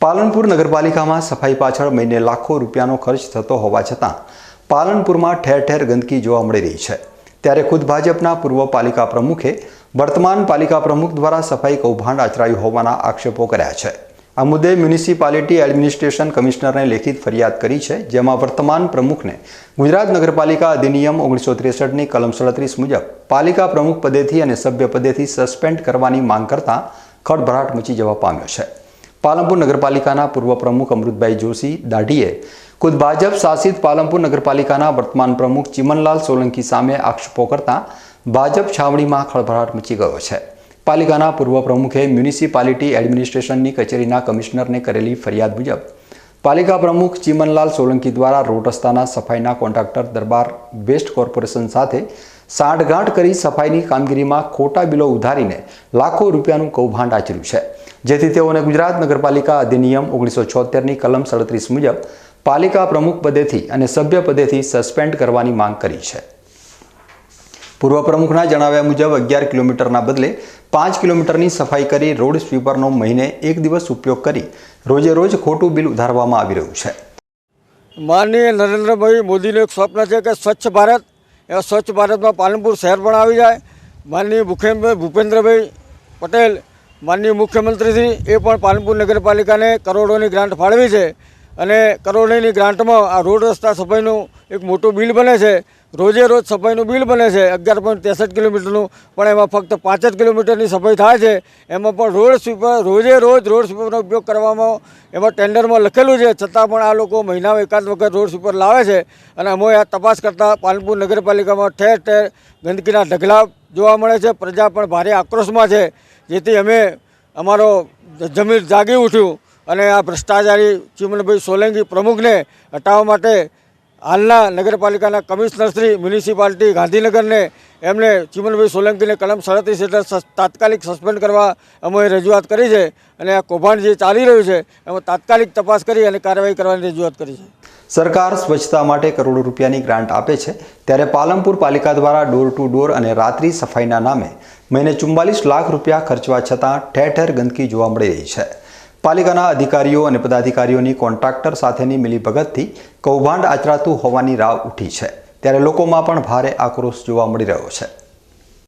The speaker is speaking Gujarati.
પાલનપુર નગરપાલિકામાં સફાઈ પાછળ મહિને લાખો રૂપિયાનો ખર્ચ થતો હોવા છતાં પાલનપુરમાં ઠેર ઠેર ગંદકી જોવા મળી રહી છે. ત્યારે ખુદ ભાજપના પૂર્વ પાલિકા પ્રમુખે વર્તમાન પાલિકા પ્રમુખ દ્વારા સફાઈ કૌભાંડ આચરાયું હોવાના આક્ષેપો કર્યા છે. આ મુદ્દે મ્યુનિસિપાલિટી એડમિનિસ્ટ્રેશન કમિશનરને લેખિત ફરિયાદ કરી છે, જેમાં વર્તમાન પ્રમુખને ગુજરાત નગરપાલિકા અધિનિયમ ઓગણીસો ત્રેસઠની કલમ સડત્રીસ મુજબ પાલિકા પ્રમુખ પદેથી અને સભ્ય પદેથી સસ્પેન્ડ કરવાની માંગ કરતા ખળભળાટ મચી જવા પામ્યો છે. પાલનપુર નગરપાલિકાના પૂર્વ પ્રમુખ અમૃતભાઈ જોશી દાઢીએ ખુદ ભાજપ શાસિત પાલનપુર નગરપાલિકાના વર્તમાન પ્રમુખ ચિમનલાલ સોલંકી સામે આક્ષેપો કરતા ભાજપ છાવણીમાં ખળભળાટ મચી ગયો છે. પાલિકાના પૂર્વ પ્રમુખે મ્યુનિસિપાલિટી એડમિનિસ્ટ્રેશનની કચેરીના કમિશનરને કરેલી ફરિયાદ મુજબ પાલિકા પ્રમુખ ચિમનલાલ સોલંકી દ્વારા રોડ રસ્તાના સફાઈના કોન્ટ્રાક્ટર દરબાર વેસ્ટ કોર્પોરેશન સાથે સાંઠગાંઠ કરી સફાઈની કામગીરીમાં ખોટા બિલો ઉધારીને લાખો રૂપિયાનું કૌભાંડ આચર્યું છે. જેથી તેઓને ગુજરાત નગરપાલિકા અધિનિયમ ઓગણીસો છોતેરની કલમ સડત્રીસ મુજબ પાલિકા પ્રમુખ પદેથી અને સભ્ય પદેથી સસ્પેન્ડ કરવાની માંગ કરી છે. પૂર્વ પ્રમુખના જણાવ્યા મુજબ અગિયાર કિલોમીટરના બદલે પાંચ કિલોમીટરની સફાઈ કરી રોડ સ્વીપરનો મહિને એક દિવસ ઉપયોગ કરી રોજે રોજ ખોટું બિલ ઉધારવામાં આવી રહ્યું છે. માનનીય નરેન્દ્રભાઈ મોદીનું એક સ્વપ્ન છે કે સ્વચ્છ ભારત એવા સ્વચ્છ ભારતમાં પાલનપુર શહેર પણ આવી જાય. માનનીય ભૂખેન્દ્રભાઈ ભૂપેન્દ્રભાઈ પટેલ માનનીય મુખ્યમંત્રીશ્રી એ પણ પાલનપુર નગરપાલિકાને કરોડોની ગ્રાન્ટ ફાળવી છે. અને કરોડોની ગ્રાન્ટમાં આ રોડ રસ્તા સફાઈનું એક મોટું બિલ બને છે. રોજે રોજ સફાઈનું બિલ બને છે. અગિયાર પોઈન્ટ ત્રેસઠ કિલોમીટરનું, પણ એમાં ફક્ત પાંચ જ કિલોમીટરની સફાઈ થાય છે. એમાં પણ રોડ સ્વીપર રોજે રોજ રોડ સ્વીપરનો ઉપયોગ કરવામાં, એમાં ટેન્ડરમાં લખેલું છે. છતાં પણ આ લોકો મહિનામાં એકાદ વખત રોડ સ્વીપર લાવે છે. અને અમે આ તપાસ કરતાં પાલનપુર નગરપાલિકામાં ઠેર ઠેર ગંદકીના ઢગલા જોવા મળે છે. પ્રજા પણ ભારે આક્રોશમાં છે. જેથી અમે અમારો જમીન જાગી ઉઠ્યું. અને આ ભ્રષ્ટાચારી ચિમનભાઈ સોલંકી પ્રમુખને હટાવવા માટે હાલના નગરપાલિકાના કમિશનરશ્રી મ્યુનિસિપાલિટી ગાંધીનગરને એમને ચિમનભાઈ સોલંકીને કલમ સડત્રીસ હેઠળ તાત્કાલિક સસ્પેન્ડ કરવા અમે રજૂઆત કરી છે અને આ કૌભાંડ જે ચાલી રહ્યું છે, એમાં તાત્કાલિક તપાસ કરી અને કાર્યવાહી કરવાની રજૂઆત કરી છે. સરકાર સ્વચ્છતા માટે કરોડો રૂપિયાની ગ્રાન્ટ આપે છે, ત્યારે પાલનપુર પાલિકા દ્વારા ડોર ટુ ડોર અને રાત્રિ સફાઈના નામે મહિને ચુમ્માલીસ લાખ રૂપિયા ખર્ચવા છતાં ઠેર ઠેર ગંદકી જોવા મળી રહી છે. પાલિકાના અધિકારીઓ અને પદાધિકારીઓની કોન્ટ્રાક્ટર સાથેની મિલીભગતથી કૌભાંડ આચરાતું હોવાની રાવ ઉઠી છે. ત્યારે લોકોમાં પણ ભારે આક્રોશ જોવા મળી રહ્યો છે.